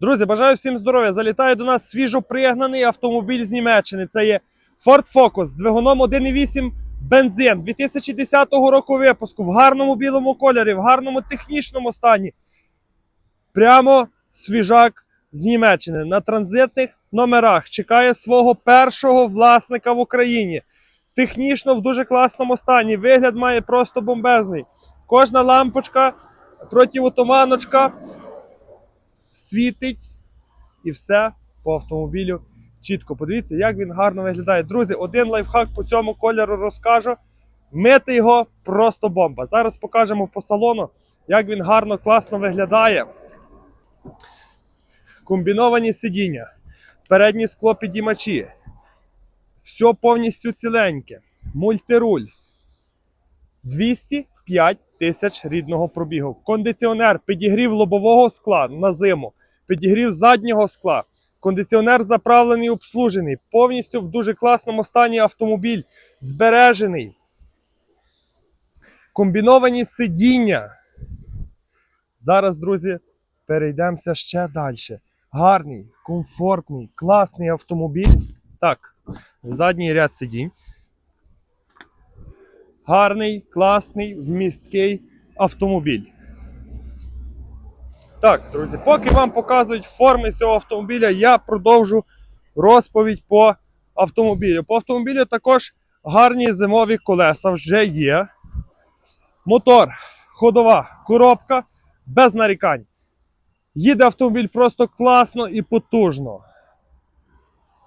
Друзі, бажаю всім здоров'я. Залітає до нас свіжопригнаний автомобіль з Німеччини. Це є Ford Focus з двигуном 1.8 бензин 2010 року випуску в гарному білому кольорі, в гарному технічному стані. Прямо свіжак з Німеччини на транзитних номерах. Чекає свого першого власника в Україні. Технічно в дуже класному стані. Вигляд має просто бомбезний. Кожна лампочка, противотуманочка світить і все по автомобілю чітко. Подивіться, як він гарно виглядає. Друзі, один лайфхак по цьому кольору розкажу. Мити його просто бомба. Зараз покажемо по салону, як він гарно, класно виглядає. Комбіновані сидіння, передні склопідіймачі. Все повністю ціленьке. Мультируль. 205 тисяч рідного пробігу. Кондиціонер, підігрів лобового скла на зиму, підігрів заднього скла. Кондиціонер заправлений, обслужений. Повністю в дуже класному стані автомобіль. Збережений. Комбіновані сидіння. Зараз, друзі, перейдемося ще далі. Гарний, комфортний, класний автомобіль. Так, задній ряд сидінь. Гарний, класний, вмісткий автомобіль. Так, друзі, поки вам показують форми цього автомобіля, я продовжу розповідь по автомобілю. По автомобілю також гарні зимові колеса вже є. Мотор, ходова, коробка без нарікань. Їде автомобіль просто класно і потужно.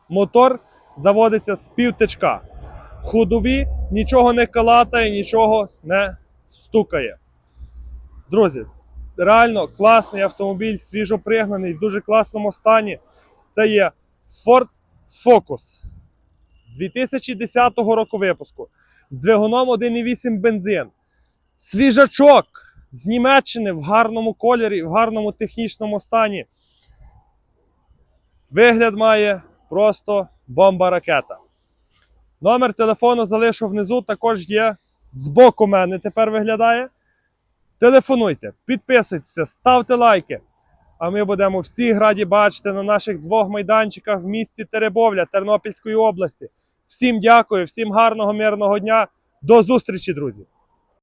Мотор заводиться з півтичка. Ходові нічого не калатає, нічого не стукає. Друзі, реально класний автомобіль, свіжопригнаний, в дуже класному стані. Це є Ford Focus 2010 року випуску з двигуном 1.8 бензин. Свіжачок з Німеччини в гарному кольорі, в гарному технічному стані. Вигляд має просто бомба-ракета. Номер телефону залишу внизу, також є збоку мене тепер виглядає. Телефонуйте, підписуйтеся, ставте лайки. А ми будемо всіх раді бачити на наших двох майданчиках в місті Теребовля Тернопільської області. Всім дякую, всім гарного мирного дня. До зустрічі, друзі!